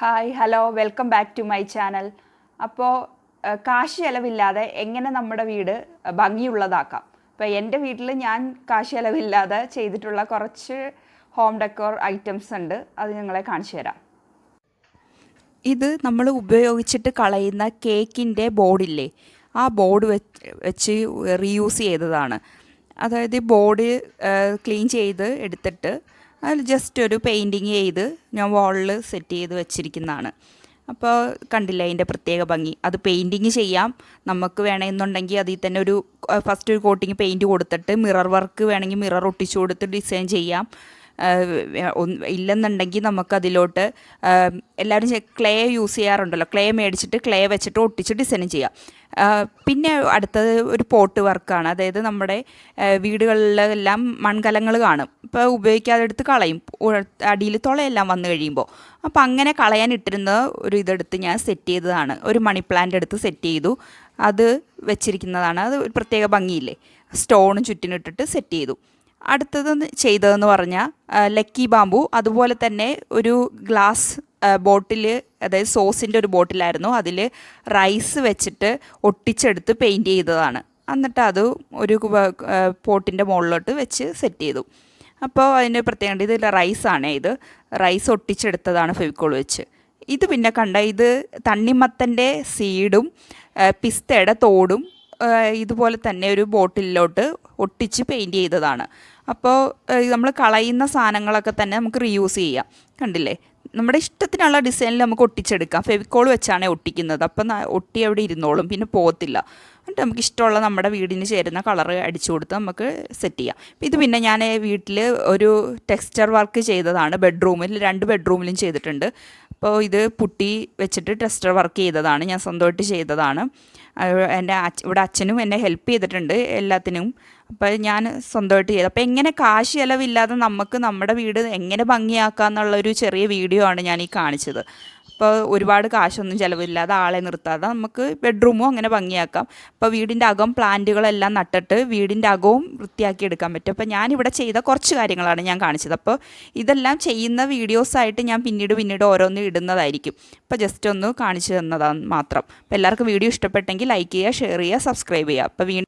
Hi hello welcome back to my channel അപ്പോൾ കാശ് ചിലവില്ലാതെ എങ്ങനെ നമ്മുടെ വീട് ഭംഗിയുള്ളതാക്കാം? ഇപ്പോൾ എന്റെ വീട്ടിൽ ഞാൻ കാശ് ചിലവില്ലാതെ ചെയ്തിട്ടുള്ള കുറച്ച് ഹോം ഡെക്കോർ ഐറ്റംസ് ഉണ്ട്. അത് നിങ്ങളെ കാണിച്ചു തരാം. ഇത് നമ്മൾ ഉപയോഗിച്ചിട്ട് കളയുന്ന കേക്കിന്റെ ബോർഡില്ലേ? ആ ബോർഡ് വെച്ച് റീയൂസ് ചെയ്തതാണ്. അതായത് ബോർഡ് ക്ലീൻ ചെയ്ത് എടുത്തിട്ട് അതിൽ ജസ്റ്റ് ഒരു പെയിന്റിങ് ചെയ്ത് ഞാൻ വാളിൽ സെറ്റ് ചെയ്ത് വെച്ചിരിക്കുന്നതാണ്. അപ്പോൾ കണ്ടില്ല അതിന്റെ പ്രത്യേക ഭംഗി. അത് പെയിന്റിങ് ചെയ്യാം. നമുക്ക് വേണമെന്നുണ്ടെങ്കിൽ അതിൽ തന്നെ ഒരു ഫസ്റ്റ് ഒരു കോട്ടിങ് പെയിന്റ് കൊടുത്തിട്ട് മിറർ വർക്ക് വേണമെങ്കിൽ മിറർ ഒട്ടിച്ചു കൊടുത്ത് ഡിസൈൻ ചെയ്യാം. ഇല്ലെന്നുണ്ടെങ്കിൽ നമുക്കതിലോട്ട് എല്ലാവരും ക്ലേ യൂസ് ചെയ്യാറുണ്ടല്ലോ. ക്ലേ മേടിച്ചിട്ട് ക്ലേ വെച്ചിട്ട് ഒട്ടിച്ച് ഡിസൈൻ ചെയ്യാം. പിന്നെ അടുത്തത് ഒരു പോട്ട് വർക്കാണ്. അതായത് നമ്മുടെ വീടുകളിലെല്ലാം മൺകലങ്ങൾ കാണും. ഇപ്പോൾ ഉപയോഗിക്കാതെ എടുത്ത് കളയും അടിയിൽ തുളയെല്ലാം വന്നു കഴിയുമ്പോൾ. അപ്പോൾ അങ്ങനെ കളയാൻ ഇട്ടിരുന്ന ഒരു ഇതെടുത്ത് ഞാൻ സെറ്റ് ചെയ്തതാണ്. ഒരു മണി പ്ലാന്റ് എടുത്ത് സെറ്റ് ചെയ്തു. അത് വെച്ചിരിക്കുന്നതാണ്. അത് ഒരു പ്രത്യേക ഭംഗിയില്ലേ? സ്റ്റോണും ചുറ്റിനിട്ടിട്ട് സെറ്റ് ചെയ്തു. അടുത്തത് ചെയ്തതെന്ന് പറഞ്ഞാൽ ലക്കി ബാമ്പു അതുപോലെ തന്നെ ഒരു ഗ്ലാസ് ബോട്ടിൽ അതായത് സോസിന്റെ ഒരു ബോട്ടിലായിരുന്നു അതിൽ റൈസ് വെച്ചിട്ട് ഒട്ടിച്ചെടുത്ത് പെയിന്റ് ചെയ്തതാണ്. എന്നിട്ട് അത് ഒരു പോട്ടിന്റെ മുകളിലോട്ട് വെച്ച് സെറ്റ് ചെയ്തു. അപ്പോൾ അതിന് പ്രത്യേകത ഇത് റൈസാണ് ഇത്. റൈസ് ഒട്ടിച്ചെടുത്തതാണ് ഫെവിക്കോൾ വെച്ച്. ഇത് പിന്നെ കണ്ട ഇത് തണ്ണിമത്തന്റെ സീഡും പിസ്തയുടെ തോടും ഇതുപോലെ തന്നെ ഒരു ബോട്ടിലോട്ട് ഒട്ടിച്ച് പെയിന്റ് ചെയ്തതാണ്. അപ്പോൾ നമ്മൾ കളയുന്ന സാധനങ്ങളൊക്കെ തന്നെ നമുക്ക് റീയൂസ് ചെയ്യാം. കണ്ടില്ലേ? നമ്മുടെ ഇഷ്ടത്തിനുള്ള ഡിസൈനിൽ നമുക്ക് ഒട്ടിച്ചെടുക്കാം. ഫെവിക്കോൾ വെച്ചാണ് ഒട്ടിക്കുന്നത്. അപ്പം ഒട്ടി അവിടെ ഇരുന്നോളും. പിന്നെ പോകത്തില്ല. എന്നിട്ട് നമുക്ക് ഇഷ്ടമുള്ള നമ്മുടെ വീടിന് ചേരുന്ന കളർ അടിച്ചു കൊടുത്ത് നമുക്ക് സെറ്റ് ചെയ്യാം. ഇത് പിന്നെ ഞാൻ വീട്ടിൽ ഒരു ടെക്സ്ചർ വർക്ക് ചെയ്തതാണ്. ബെഡ്റൂമിൽ രണ്ട് ബെഡ്റൂമിലും ചെയ്തിട്ടുണ്ട്. അപ്പോൾ ഇത് പുട്ടി വെച്ചിട്ട് ടെക്സ്റ്റർ വർക്ക് ചെയ്തതാണ്. ഞാൻ സ്വന്തമായിട്ട് ചെയ്തതാണ്. എന്റെ ഇവിടെ അച്ഛനും എന്നെ ഹെൽപ്പ് ചെയ്തിട്ടുണ്ട് എല്ലാത്തിനും. അപ്പോൾ ഞാൻ സ്വന്തമായിട്ട് ചെയ്തു. അപ്പോൾ എങ്ങനെ കാശ് ചിലവില്ലാതെ നമുക്ക് നമ്മുടെ വീട് എങ്ങനെ ഭംഗിയാക്കാം എന്നുള്ളൊരു ചെറിയ വീഡിയോ ആണ് ഞാൻ ഈ കാണിച്ചത്. അപ്പോൾ ഒരുപാട് കാശൊന്നും ചിലവില്ലാതെ ആളെ നിർത്താതെ നമുക്ക് ബെഡ്റൂമും അങ്ങനെ ഭംഗിയാക്കാം. അപ്പോൾ വീടിന്റെ അകം പ്ലാന്റുകളെല്ലാം നട്ടിട്ട് വീടിന്റെ അകവും വൃത്തിയാക്കി എടുക്കാൻ പറ്റും. അപ്പോൾ ഞാനിവിടെ ചെയ്ത കുറച്ച് കാര്യങ്ങളാണ് ഞാൻ കാണിച്ചത്. അപ്പോൾ ഇതെല്ലാം ചെയ്യുന്ന വീഡിയോസായിട്ട് ഞാൻ പിന്നീട് പിന്നീട് ഓരോന്ന് ഇടുന്നതായിരിക്കും. അപ്പോൾ ജസ്റ്റ് ഒന്ന് കാണിച്ചു തന്നതാണ് മാത്രം. അപ്പോൾ എല്ലാവർക്കും വീഡിയോ ഇഷ്ടപ്പെട്ടെങ്കിൽ ലൈക്ക് ചെയ്യുക ഷെയർ ചെയ്യുക സബ്സ്ക്രൈബ് ചെയ്യുക. അപ്പോൾ വീണ്ടും